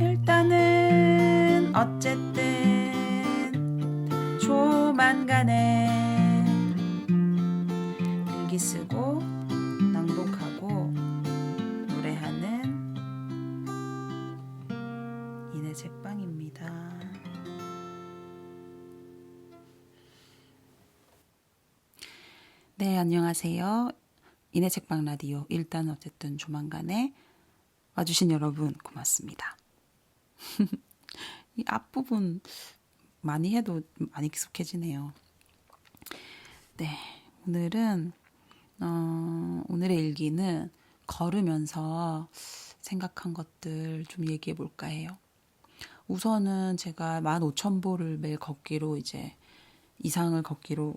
일단은 어쨌든 조만간에 일기 쓰고 낭독하고 노래하는 이내 책방입니다. 네, 안녕하세요. 이내 책방 라디오 일단 어쨌든 조만간에 와주신 여러분 고맙습니다. 이 앞부분 많이 해도 많이 익숙해지네요. 네, 오늘은 어, 오늘의 일기는 걸으면서 생각한 것들 좀 얘기해 볼까 해요. 우선은 제가 15,000보를 매일 걷기로 이제 이상을 걷기로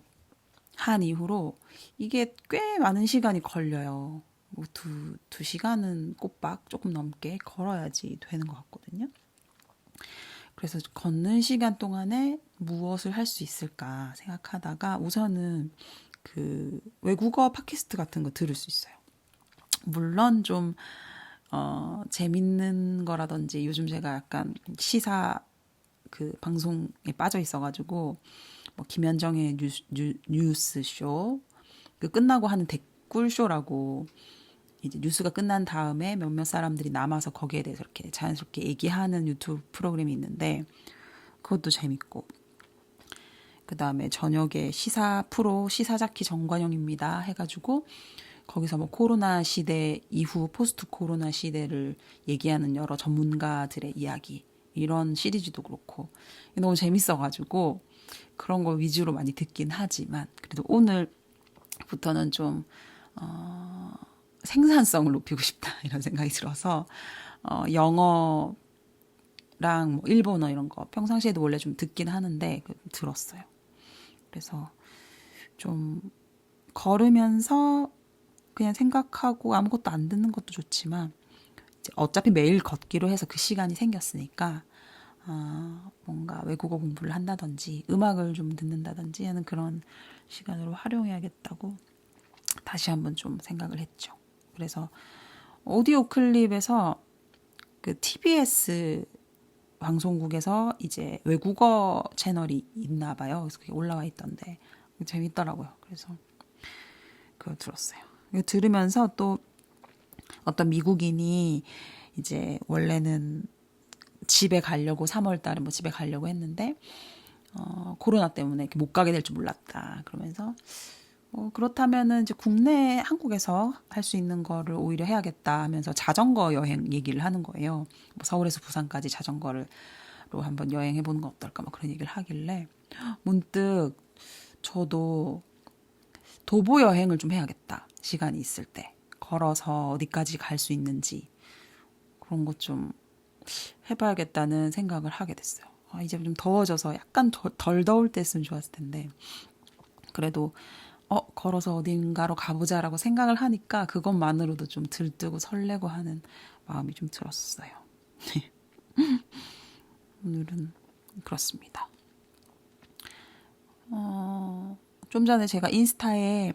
한 이후로 이게 꽤 많은 시간이 걸려요. 뭐 두, 두 시간은 꼬박 조금 넘게 걸어야지 되는 것 같거든요. 그래서 걷는 시간 동안에 무엇을 할 수 있을까 생각하다가 우선은 그 외국어 팟캐스트 같은 거 들을 수 있어요. 물론 좀, 어, 재밌는 거라든지 요즘 제가 약간 시사 그 방송에 빠져 있어가지고 뭐 김현정의 뉴스, 뉴, 뉴스쇼 그 끝나고 하는 댓글쇼라고 이제 뉴스가 끝난 다음에 몇몇 사람들이 남아서 거기에 대해서 이렇게 자연스럽게 얘기하는 유튜브 프로그램이 있는데 그것도 재밌고. 그 다음에 저녁에 시사 프로 시사자키 정관용입니다 해가지고 거기서 뭐 코로나 시대 이후 포스트 코로나 시대를 얘기하는 여러 전문가들의 이야기 이런 시리즈도 그렇고 너무 재밌어가지고 그런 거 위주로 많이 듣긴 하지만 그래도 오늘부터는 좀 어, 생산성을 높이고 싶다 이런 생각이 들어서 어, 영어랑 뭐 일본어 이런 거 평상시에도 원래 좀 듣긴 하는데 그 들었어요. 그래서 좀 걸으면서 그냥 생각하고 아무것도 안 듣는 것도 좋지만 어차피 매일 걷기로 해서 그 시간이 생겼으니까 어, 뭔가 외국어 공부를 한다든지 음악을 좀 듣는다든지 하는 그런 시간으로 활용해야겠다고 다시 한번 좀 생각을 했죠. 그래서 오디오 클립에서 그 TBS 방송국에서 이제 외국어 채널이 있나 봐요. 그래서 그게 올라와 있던데 재밌더라고요. 그래서 그거 들었어요. 이거 들으면서 또 어떤 미국인이 이제 원래는 집에 가려고 3월 달에 뭐 집에 가려고 했는데 어, 코로나 때문에 못 가게 될 줄 몰랐다. 그러면서 어, 그렇다면은 이제 국내 한국에서 할 수 있는 거를 오히려 해야겠다 하면서 자전거 여행 얘기를 하는 거예요. 뭐 서울에서 부산까지 자전거를 로 한번 여행해 보는 거 어떨까 뭐 그런 얘기를 하길래 문득 저도 도보 여행을 좀 해야겠다. 시간이 있을 때 걸어서 어디까지 갈 수 있는지 그런 것 좀 해봐야겠다는 생각을 하게 됐어요. 아, 이제 좀 더워져서 약간 덜, 덜 더울 때였으면 좋았을 텐데 그래도 어, 걸어서 어딘가로 가보자라고 생각을 하니까 그것만으로도 좀 들뜨고 설레고 하는 마음이 좀 들었어요. 오늘은 그렇습니다. 어, 좀 전에 제가 인스타에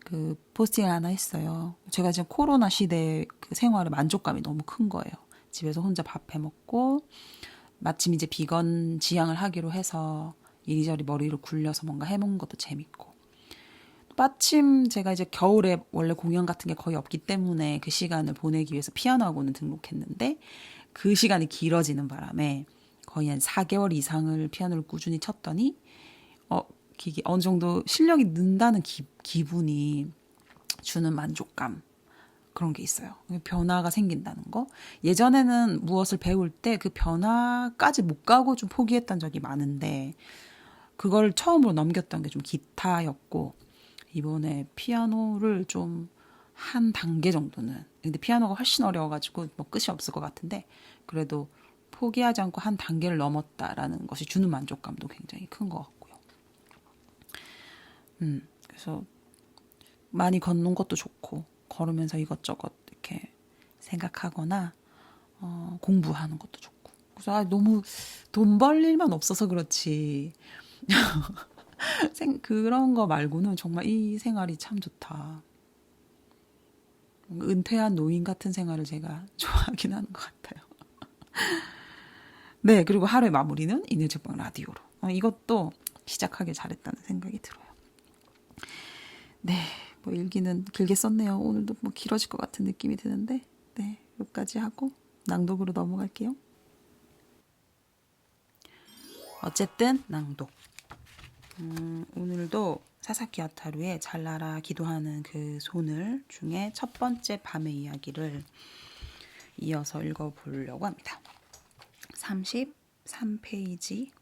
그 포스팅을 하나 했어요. 제가 지금 코로나 시대 그 생활에 만족감이 너무 큰 거예요. 집에서 혼자 밥 해 먹고 마침 이제 비건 지향을 하기로 해서 이리저리 머리를 굴려서 뭔가 해먹는 것도 재밌고 마침 제가 이제 겨울에 원래 공연 같은 게 거의 없기 때문에 그 시간을 보내기 위해서 피아노 학원을 등록했는데 그 시간이 길어지는 바람에 거의 한 4개월 이상을 피아노를 꾸준히 쳤더니 어 이게 어느 정도 실력이 는다는 기, 기분이 주는 만족감 그런 게 있어요. 변화가 생긴다는 거. 예전에는 무엇을 배울 때 그 변화까지 못 가고 좀 포기했던 적이 많은데 그걸 처음으로 넘겼던 게 좀 기타였고 이번에 피아노를 좀 한 단계 정도는 근데 피아노가 훨씬 어려워가지고 뭐 끝이 없을 것 같은데 그래도 포기하지 않고 한 단계를 넘었다라는 것이 주는 만족감도 굉장히 큰 것 같고요. 음 그래서 많이 걷는 것도 좋고 걸으면서 이것저것 이렇게 생각하거나 어, 공부하는 것도 좋고 그래서 아, 너무 돈 벌 일만 없어서 그렇지 생, 그런 거 말고는 정말 이 생활이 참 좋다. 은퇴한 노인 같은 생활을 제가 좋아하긴 하는 것 같아요. 네, 그리고 하루의 마무리는 이내 책방 라디오로. 어, 이것도 시작하길 잘했다는 생각이 들어요. 네, 뭐 일기는 길게 썼네요. 오늘도 뭐 길어질 것 같은 느낌이 드는데, 네, 여기까지 하고 낭독으로 넘어갈게요. 어쨌든 낭독. 음, 오늘도 사사키 아타루의 잘나라 기도하는 그 손을 중에 첫 번째 밤의 이야기를 이어서 읽어보려고 합니다. 33페이지입니다.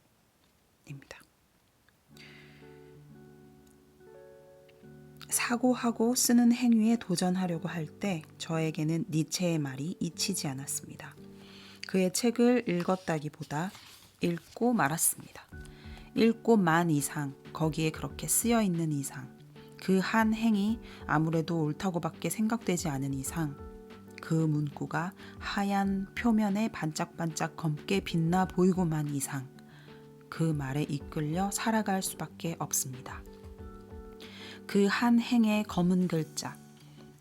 사고하고 쓰는 행위에 도전하려고 할 때 저에게는 니체의 말이 잊히지 않았습니다. 그의 책을 읽었다기보다 읽고 말았습니다. 읽고 만 이상, 거기에 그렇게 쓰여 있는 이상, 그 한 행이 아무래도 옳다고밖에 생각되지 않은 이상, 그 문구가 하얀 표면에 반짝반짝 검게 빛나 보이고만 이상, 그 말에 이끌려 살아갈 수밖에 없습니다. 그 한 행의 검은 글자,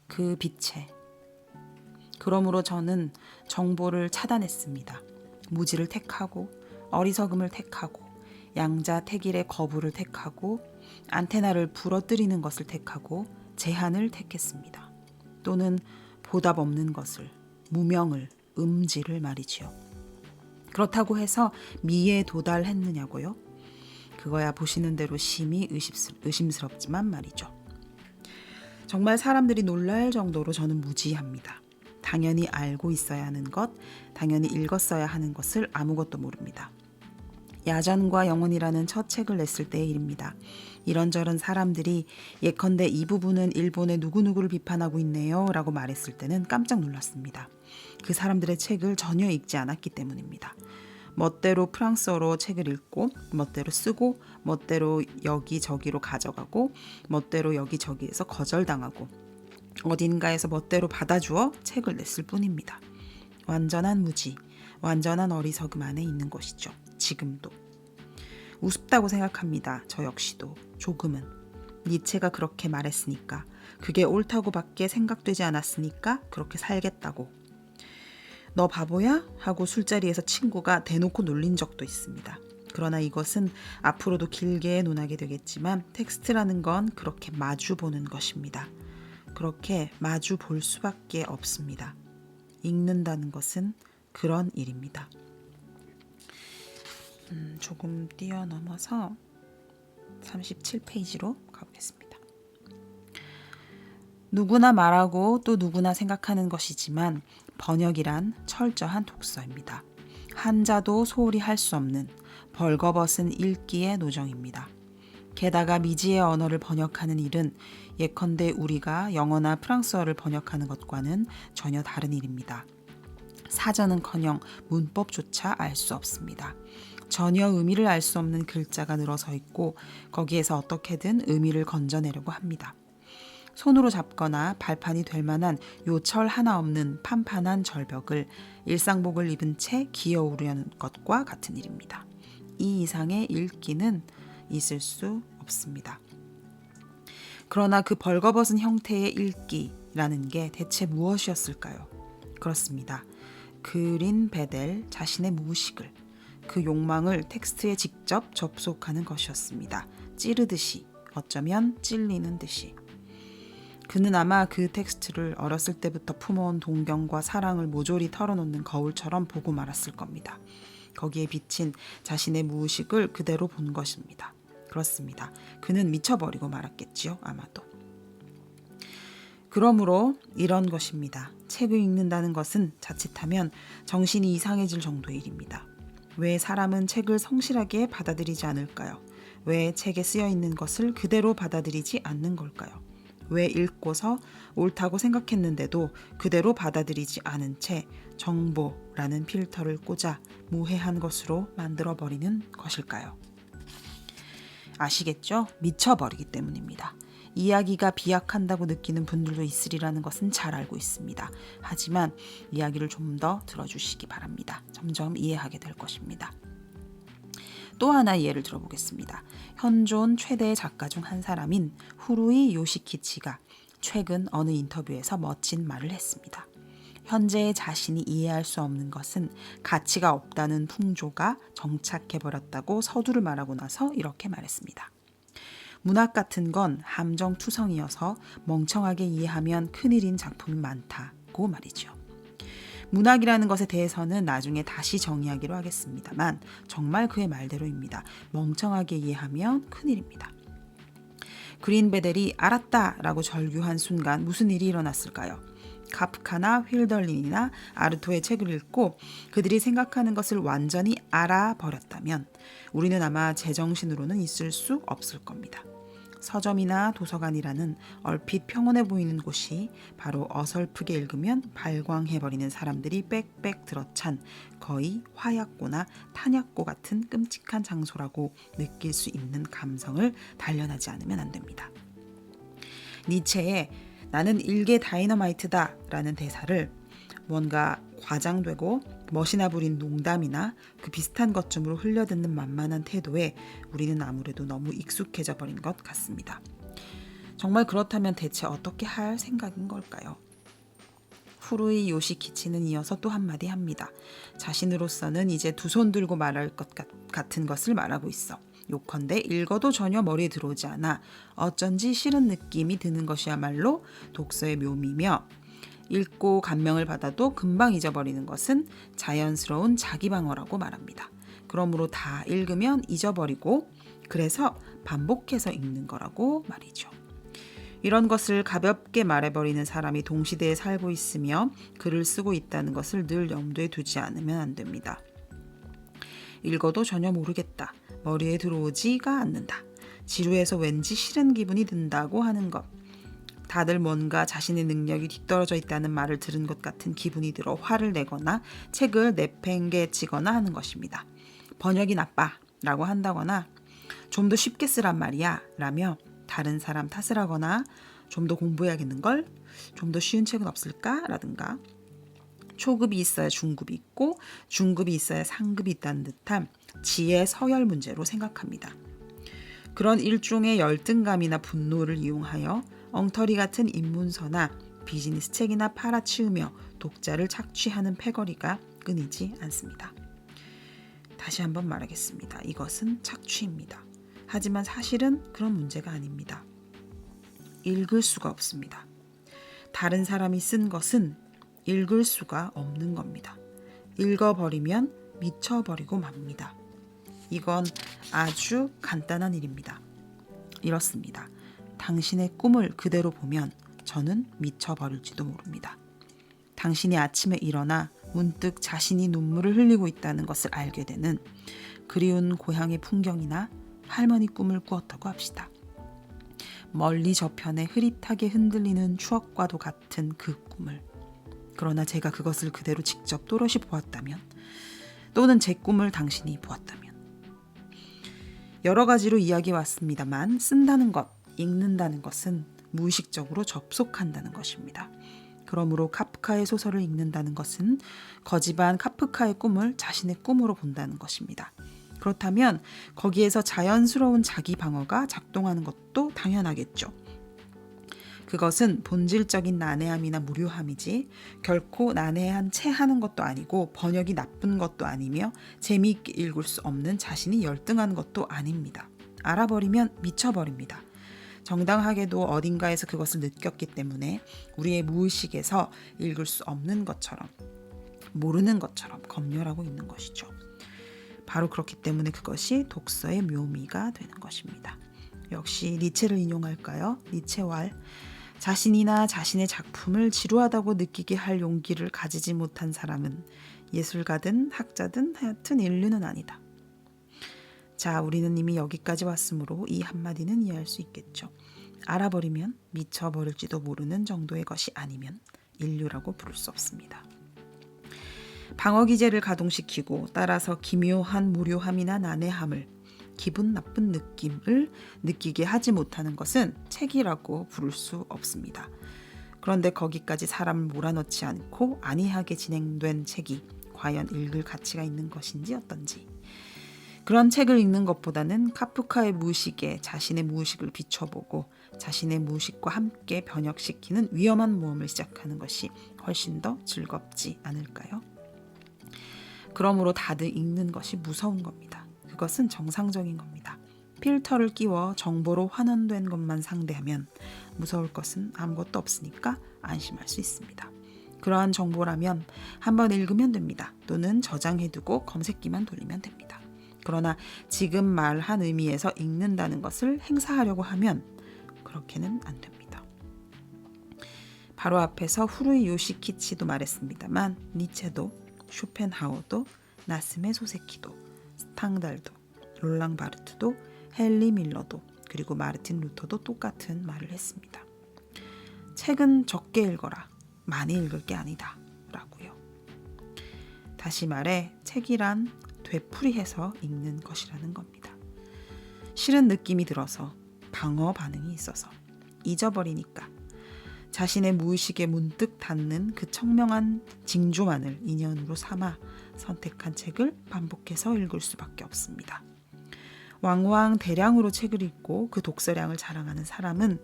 그 빛에. 그러므로 저는 정보를 차단했습니다. 무지를 택하고, 어리석음을 택하고, 양자 택일의 거부를 택하고, 안테나를 부러뜨리는 것을 택하고, 제한을 택했습니다. 또는 보답 없는 것을, 무명을, 음지를 말이지요. 그렇다고 해서 미에 도달했느냐고요? 그거야 보시는 대로 심히 의심스, 의심스럽지만 말이죠. 정말 사람들이 놀랄 정도로 저는 무지합니다. 당연히 알고 있어야 하는 것, 당연히 읽었어야 하는 것을 아무것도 모릅니다. 야전과 영혼이라는 첫 책을 냈을 때의 일입니다. 이런저런 사람들이 예컨대 이 부분은 일본의 누구누구를 비판하고 있네요 라고 말했을 때는 깜짝 놀랐습니다. 그 사람들의 책을 전혀 읽지 않았기 때문입니다. 멋대로 프랑스어로 책을 읽고 멋대로 쓰고 멋대로 여기저기로 가져가고 멋대로 여기저기에서 거절당하고 어딘가에서 멋대로 받아주어 책을 냈을 뿐입니다. 완전한 무지, 완전한 어리석음 안에 있는 것이죠. 지금도. 우습다고 생각합니다. 저 역시도 조금은. 니체가 그렇게 말했으니까 그게 옳다고밖에 생각되지 않았으니까 그렇게 살겠다고. 너 바보야? 하고 술자리에서 친구가 대놓고 놀린 적도 있습니다. 그러나 이것은 앞으로도 길게 논하게 되겠지만 텍스트라는 건 그렇게 마주 보는 것입니다. 그렇게 마주 볼 수밖에 없습니다. 읽는다는 것은 그런 일입니다. 음, 조금 뛰어넘어서 37페이지로 가보겠습니다. 누구나 말하고 또 누구나 생각하는 것이지만 번역이란 철저한 독서입니다. 한자도 소홀히 할 수 없는 벌거벗은 읽기의 노정입니다. 게다가 미지의 언어를 번역하는 일은 예컨대 우리가 영어나 프랑스어를 번역하는 것과는 전혀 다른 일입니다. 사전은커녕 문법조차 알 수 없습니다. 전혀 의미를 알 수 없는 글자가 늘어서 있고 거기에서 어떻게든 의미를 건져내려고 합니다. 손으로 잡거나 발판이 될 만한 요철 하나 없는 판판한 절벽을 일상복을 입은 채 기어오르려는 것과 같은 일입니다. 이 이상의 읽기는 있을 수 없습니다. 그러나 그 벌거벗은 형태의 읽기라는 게 대체 무엇이었을까요? 그렇습니다. 그린 베델 자신의 무의식을 그 욕망을 텍스트에 직접 접속하는 것이었습니다. 찌르듯이 어쩌면 찔리는 듯이 그는 아마 그 텍스트를 어렸을 때부터 품어온 동경과 사랑을 모조리 털어놓는 거울처럼 보고 말았을 겁니다. 거기에 비친 자신의 무의식을 그대로 본 것입니다. 그렇습니다. 그는 미쳐버리고 말았겠지요, 아마도. 그러므로 이런 것입니다. 책을 읽는다는 것은 자칫하면 정신이 이상해질 정도의 일입니다. 왜 사람은 책을 성실하게 받아들이지 않을까요? 왜 책에 쓰여 있는 것을 그대로 받아들이지 않는 걸까요? 왜 읽고서 옳다고 생각했는데도 그대로 받아들이지 않은 채 정보라는 필터를 꽂아 무해한 것으로 만들어버리는 것일까요? 아시겠죠? 미쳐버리기 때문입니다. 이야기가 비약한다고 느끼는 분들도 있으리라는 것은 잘 알고 있습니다. 하지만 이야기를 좀 더 들어주시기 바랍니다. 점점 이해하게 될 것입니다. 또 하나 예를 들어보겠습니다. 현존 최대 작가 중 한 사람인 후루이 요시키치가 최근 어느 인터뷰에서 멋진 말을 했습니다. 현재의 자신이 이해할 수 없는 것은 가치가 없다는 풍조가 정착해버렸다고 서두를 말하고 나서 이렇게 말했습니다. 문학 같은 건 함정 투성이어서 멍청하게 이해하면 큰일인 작품이 많다고 말이죠. 문학이라는 것에 대해서는 나중에 다시 정의하기로 하겠습니다만 정말 그의 말대로입니다. 멍청하게 이해하면 큰일입니다. 그린베델이 알았다 라고 절규한 순간 무슨 일이 일어났을까요? 카프카나 휠덜린이나 아르토의 책을 읽고 그들이 생각하는 것을 완전히 알아버렸다면 우리는 아마 제정신으로는 있을 수 없을 겁니다. 서점이나 도서관이라는 얼핏 평온해 보이는 곳이 바로 어설프게 읽으면 발광해버리는 사람들이 빽빽 들어찬 거의 화약고나 탄약고 같은 끔찍한 장소라고 느낄 수 있는 감성을 단련하지 않으면 안 됩니다. 니체의 나는 일개 다이너마이트다 라는 대사를 뭔가 과장되고 멋이나 부린 농담이나 그 비슷한 것쯤으로 흘려듣는 만만한 태도에 우리는 아무래도 너무 익숙해져 버린 것 같습니다. 정말 그렇다면 대체 어떻게 할 생각인 걸까요? 후루이 요시키치는 이어서 또 한마디 합니다. 자신으로서는 이제 두 손 들고 말할 것 같은 것을 말하고 있어. 요컨대 읽어도 전혀 머리에 들어오지 않아 어쩐지 싫은 느낌이 드는 것이야말로 독서의 묘미며 읽고 감명을 받아도 금방 잊어버리는 것은 자연스러운 자기 방어라고 말합니다. 그러므로 다 읽으면 잊어버리고 그래서 반복해서 읽는 거라고 말이죠. 이런 것을 가볍게 말해버리는 사람이 동시대에 살고 있으며 글을 쓰고 있다는 것을 늘 염두에 두지 않으면 안 됩니다. 읽어도 전혀 모르겠다. 머리에 들어오지가 않는다. 지루해서 왠지 싫은 기분이 든다고 하는 것. 다들 뭔가 자신의 능력이 뒤떨어져 있다는 말을 들은 것 같은 기분이 들어 화를 내거나 책을 내팽개치거나 하는 것입니다. 번역이 나빠 라고 한다거나 좀 더 쉽게 쓰란 말이야 라며 다른 사람 탓을 하거나 좀 더 공부해야겠는걸? 좀 더 쉬운 책은 없을까? 라든가 초급이 있어야 중급이 있고 중급이 있어야 상급이 있다는 듯한 지혜 서열 문제로 생각합니다. 그런 일종의 열등감이나 분노를 이용하여 엉터리 같은 입문서나 비즈니스 책이나 팔아치우며 독자를 착취하는 패거리가 끊이지 않습니다. 다시 한번 말하겠습니다. 이것은 착취입니다. 하지만 사실은 그런 문제가 아닙니다. 읽을 수가 없습니다. 다른 사람이 쓴 것은 읽을 수가 없는 겁니다. 읽어버리면 미쳐버리고 맙니다. 이건 아주 간단한 일입니다. 이렇습니다. 당신의 꿈을 그대로 보면 저는 미쳐버릴지도 모릅니다. 당신이 아침에 일어나 문득 자신이 눈물을 흘리고 있다는 것을 알게 되는 그리운 고향의 풍경이나 할머니 꿈을 꾸었다고 합시다. 멀리 저편에 흐릿하게 흔들리는 추억과도 같은 그 꿈을. 그러나 제가 그것을 그대로 직접 또렷이 보았다면, 또는 제 꿈을 당신이 보았다면. 여러 가지로 이야기해 왔습니다만, 쓴다는 것, 읽는다는 것은 무의식적으로 접속한다는 것입니다. 그러므로 카프카의 소설을 읽는다는 것은 거지반 카프카의 꿈을 자신의 꿈으로 본다는 것입니다. 그렇다면 거기에서 자연스러운 자기 방어가 작동하는 것도 당연하겠죠. 그것은 본질적인 난해함이나 무료함이지 결코 난해한 채 하는 것도 아니고 번역이 나쁜 것도 아니며 재미있게 읽을 수 없는 자신이 열등한 것도 아닙니다. 알아버리면 미쳐버립니다. 정당하게도 어딘가에서 그것을 느꼈기 때문에 우리의 무의식에서 읽을 수 없는 것처럼 모르는 것처럼 검열하고 있는 것이죠. 바로 그렇기 때문에 그것이 독서의 묘미가 되는 것입니다. 역시 니체를 인용할까요? 니체왈 자신이나 자신의 작품을 지루하다고 느끼게 할 용기를 가지지 못한 사람은 예술가든 학자든 하여튼 인류는 아니다. 자, 우리는 이미 여기까지 왔으므로 이 한마디는 이해할 수 있겠죠. 알아버리면 미쳐버릴지도 모르는 정도의 것이 아니면 인류라고 부를 수 없습니다. 방어 기제를 가동시키고 따라서 기묘한 무료함이나 난해함을 기분 나쁜 느낌을 느끼게 하지 못하는 것은 책이라고 부를 수 없습니다. 그런데 거기까지 사람을 몰아넣지 않고 안이하게 진행된 책이 과연 읽을 가치가 있는 것인지 어떤지 그런 책을 읽는 것보다는 카프카의 무의식에 자신의 무의식을 비춰보고 자신의 무의식과 함께 변혁시키는 위험한 모험을 시작하는 것이 훨씬 더 즐겁지 않을까요? 그러므로 다들 읽는 것이 무서운 겁니다. 그것은 정상적인 겁니다. 필터를 끼워 정보로 환원된 것만 상대하면 무서울 것은 아무것도 없으니까 안심할 수 있습니다. 그러한 정보라면 한번 읽으면 됩니다. 또는 저장해두고 검색기만 돌리면 됩니다. 그러나 지금 말한 의미에서 읽는다는 것을 행사하려고 하면 그렇게는 안 됩니다. 바로 앞에서 후루이 요시키치도 말했습니다만 니체도 쇼펜하우도 나스메 소세키도 스탕달도 롤랑 바르트도 헨리 밀러도 그리고 마르틴 루터도 똑같은 말을 했습니다. 책은 적게 읽어라. 많이 읽을 게 아니다. 라고요. 다시 말해 책이란 되풀이해서 읽는 것이라는 겁니다. 싫은 느낌이 들어서 방어 반응이 있어서 잊어버리니까 자신의 무의식에 문득 닿는 그 청명한 징조만을 인연으로 삼아 선택한 책을 반복해서 읽을 수밖에 없습니다. 왕왕 대량으로 책을 읽고 그 독서량을 자랑하는 사람은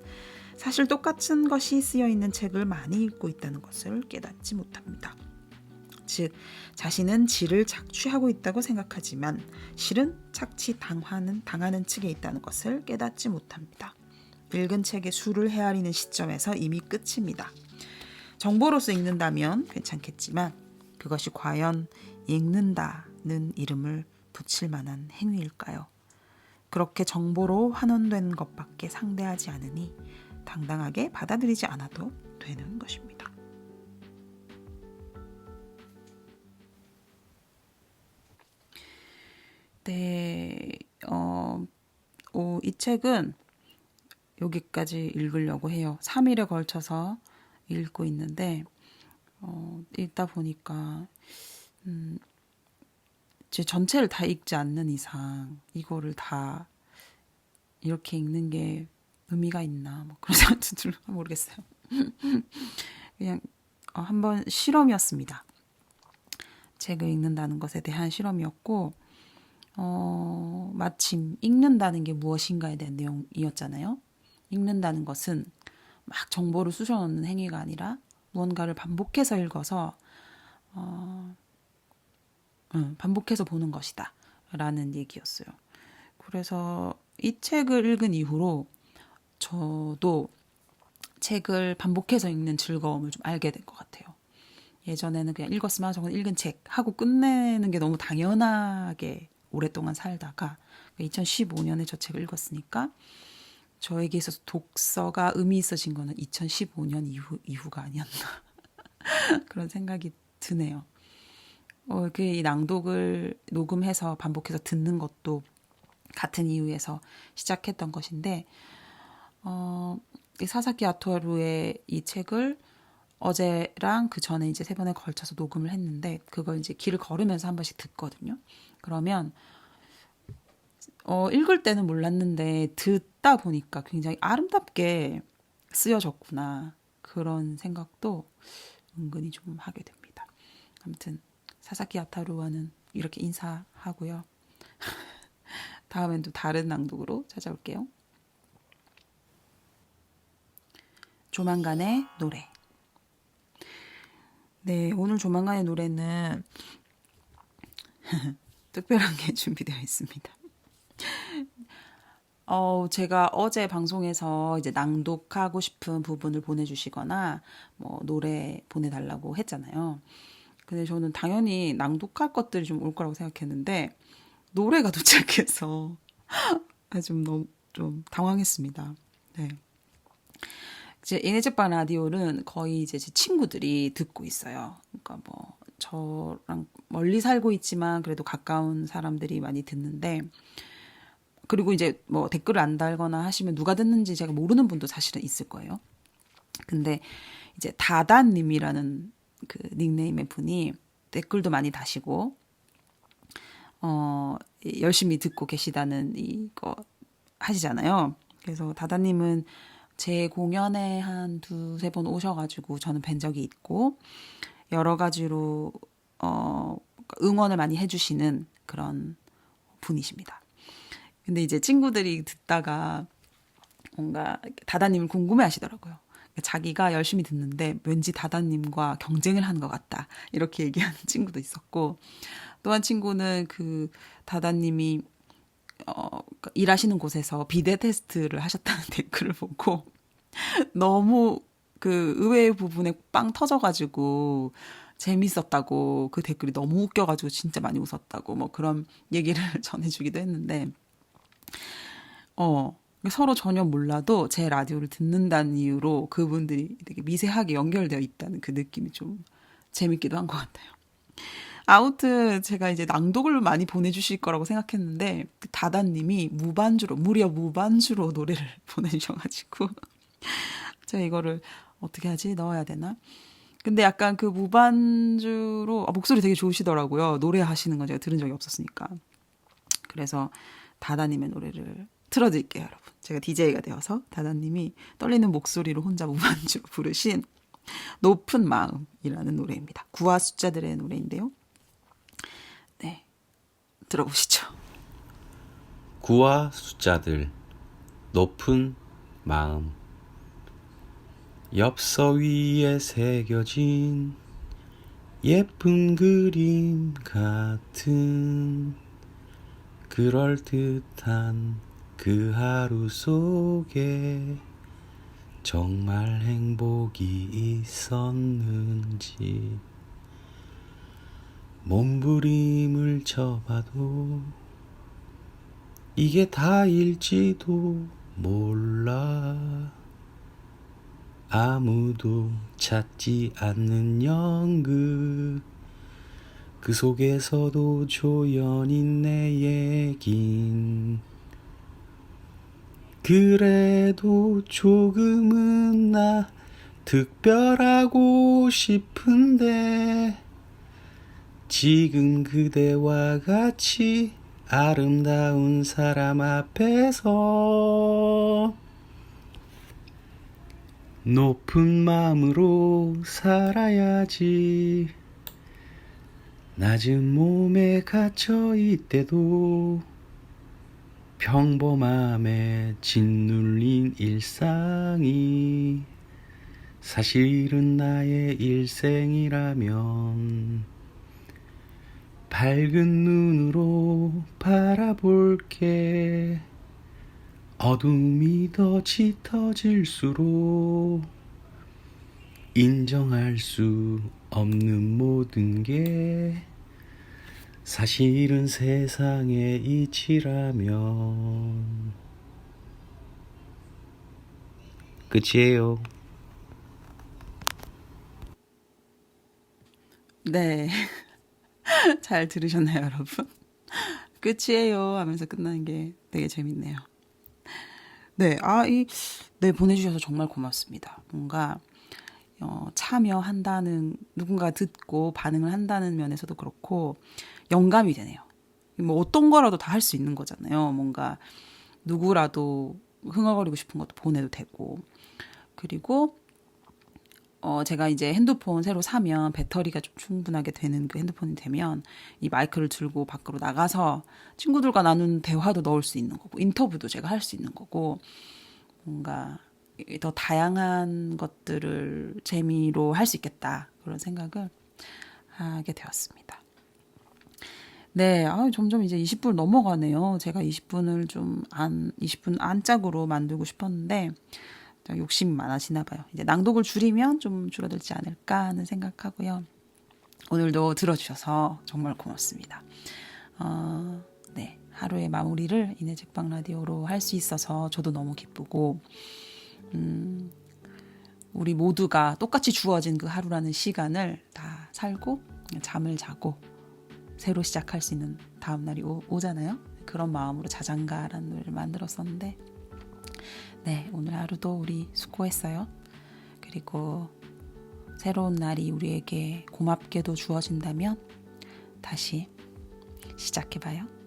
사실 똑같은 것이 쓰여 있는 책을 많이 읽고 있다는 것을 깨닫지 못합니다. 즉, 자신은 질을 착취하고 있다고 생각하지만 실은 착취 당하는, 당하는 측에 있다는 것을 깨닫지 못합니다. 읽은 책의 수를 헤아리는 시점에서 이미 끝입니다. 정보로서 읽는다면 괜찮겠지만 그것이 과연 읽는다는 이름을 붙일 만한 행위일까요? 그렇게 정보로 환원된 것밖에 상대하지 않으니 당당하게 받아들이지 않아도 되는 것입니다. 네, 어, 오, 이 책은 여기까지 읽으려고 해요. 3일에 걸쳐서 읽고 있는데, 어, 읽다 보니까, 음, 제 전체를 다 읽지 않는 이상, 이거를 다 이렇게 읽는 게 의미가 있나, 뭐 그런 생각도 들어 모르겠어요. 그냥, 어, 한번 실험이었습니다. 책을 읽는다는 것에 대한 실험이었고, 어, 마침 읽는다는 게 무엇인가에 대한 내용이었잖아요. 읽는다는 것은 막 정보를 쑤셔 넣는 행위가 아니라 무언가를 반복해서 읽어서 어, 음, 반복해서 보는 것이다. 라는 얘기였어요. 그래서 이 책을 읽은 이후로 저도 책을 반복해서 읽는 즐거움을 좀 알게 된 것 같아요. 예전에는 그냥 읽었으면 저건 읽은 책 하고 끝내는 게 너무 당연하게 오랫동안 살다가 2015년에 저 책을 읽었으니까 저에게 있어서 독서가 의미 있어진 거는 2015년 이후, 이후가 아니었나. 그런 생각이 드네요. 어, 그 낭독을 녹음해서 반복해서 듣는 것도 같은 이유에서 시작했던 것인데, 어, 이 사사키 아토하루의 이 책을 어제랑 그 전에 이제 세 번에 걸쳐서 녹음을 했는데, 그걸 이제 길을 걸으면서 한 번씩 듣거든요. 그러면, 어, 읽을 때는 몰랐는데, 듣다 보니까 굉장히 아름답게 쓰여졌구나. 그런 생각도 은근히 좀 하게 됩니다. 아무튼, 사사키 아타루와는 이렇게 인사하고요. 다음엔 또 다른 낭독으로 찾아올게요. 조만간의 노래. 네, 오늘 조만간의 노래는 특별한 게 준비되어 있습니다. 어, 제가 어제 방송에서 이제 낭독하고 싶은 부분을 보내주시거나 뭐 노래 보내달라고 했잖아요. 근데 저는 당연히 낭독할 것들이 좀 올 거라고 생각했는데 노래가 도착해서 좀 너무 좀 당황했습니다. 네. 이제 이네제반 라디오는 거의 이제 제 친구들이 듣고 있어요. 그러니까 뭐 저랑 멀리 살고 있지만 그래도 가까운 사람들이 많이 듣는데 그리고 이제 뭐 댓글을 안 달거나 하시면 누가 듣는지 제가 모르는 분도 사실은 있을 거예요. 근데 이제 다다님이라는 그 닉네임의 분이 댓글도 많이 다시고 어 열심히 듣고 계시다는 이거 하시잖아요. 그래서 다다님은 제 공연에 한 두세 번 오셔가지고 저는 뵌 적이 있고 여러 가지로 어 응원을 많이 해주시는 그런 분이십니다. 근데 이제 친구들이 듣다가 뭔가 다다님을 궁금해 하시더라고요. 자기가 열심히 듣는데 왠지 다다님과 경쟁을 하는 것 같다. 이렇게 얘기하는 친구도 있었고, 또 한 친구는 그 다다님이 어, 일하시는 곳에서 비대 테스트를 하셨다는 댓글을 보고 너무 그 의외의 부분에 빵 터져가지고 재밌었다고 그 댓글이 너무 웃겨가지고 진짜 많이 웃었다고 뭐 그런 얘기를 전해주기도 했는데 어 서로 전혀 몰라도 제 라디오를 듣는다는 이유로 그분들이 되게 미세하게 연결되어 있다는 그 느낌이 좀 재밌기도 한 것 같아요. 아무튼 제가 이제 낭독을 많이 보내주실 거라고 생각했는데 그 다다님이 무반주로 무려 무반주로 노래를 보내주셔가지고 제가 이거를 어떻게 하지 넣어야 되나? 근데 약간 그 무반주로 아, 목소리 되게 좋으시더라고요. 노래하시는 건 제가 들은 적이 없었으니까. 그래서 다다님의 노래를 틀어드릴게요, 여러분. 제가 DJ가 되어서 다다님이 떨리는 목소리로 혼자 무반주로 부르신 높은 마음이라는 노래입니다. 구화 숫자들의 노래인데요. 네. 들어보시죠. 구와 숫자들 높은 마음 엽서 위에 새겨진 예쁜 그림 같은 그럴듯한 그 하루 속에 정말 행복이 있었는지 몸부림을 쳐봐도 이게 다일지도 몰라. 아무도 찾지 않는 연극. 그 속에서도 조연인 내 얘긴. 그래도 조금은 나 특별하고 싶은데 지금 그대와 같이 아름다운 사람 앞에서 높은 마음으로 살아야지. 낮은 몸에 갇혀 있대도 평범함에 짓눌린 일상이 사실은 나의 일생이라면 밝은 눈으로 바라볼게 어둠이 더 짙어질수록 인정할 수 없는 모든 게 사실은 세상의 이치라면 끝이에요. 네. 잘 들으셨나요, 여러분? 끝이에요 하면서 끝나는 게 되게 재밌네요. 네, 아, 이, 네, 보내주셔서 정말 고맙습니다. 뭔가, 어, 참여한다는, 누군가 듣고 반응을 한다는 면에서도 그렇고, 영감이 되네요. 뭐 어떤 거라도 다 할 수 있는 거잖아요. 뭔가, 누구라도 흥얼거리고 싶은 것도 보내도 되고, 그리고, 어, 제가 이제 핸드폰 새로 사면 배터리가 좀 충분하게 되는 그 핸드폰이 되면 이 마이크를 들고 밖으로 나가서 친구들과 나눈 대화도 넣을 수 있는 거고 인터뷰도 제가 할 수 있는 거고 뭔가 더 다양한 것들을 재미로 할 수 있겠다 그런 생각을 하게 되었습니다. 네, 아, 점점 이제 20분 넘어가네요. 제가 20분을 좀 안, 20분 안짝으로 만들고 싶었는데, 욕심이 많아지나 봐요. 이제 낭독을 줄이면 좀 줄어들지 않을까 하는 생각하고요. 오늘도 들어주셔서 정말 고맙습니다. 어, 네. 하루의 마무리를 이내 책방 라디오로 할 수 있어서 저도 너무 기쁘고, 음, 우리 모두가 똑같이 주어진 그 하루라는 시간을 다 살고, 잠을 자고, 새로 시작할 수 있는 다음날이 오, 오잖아요. 그런 마음으로 자장가라는 노래를 만들었었는데, 네, 오늘 하루도 우리 수고했어요. 그리고 새로운 날이 우리에게 고맙게도 주어진다면 다시 시작해봐요.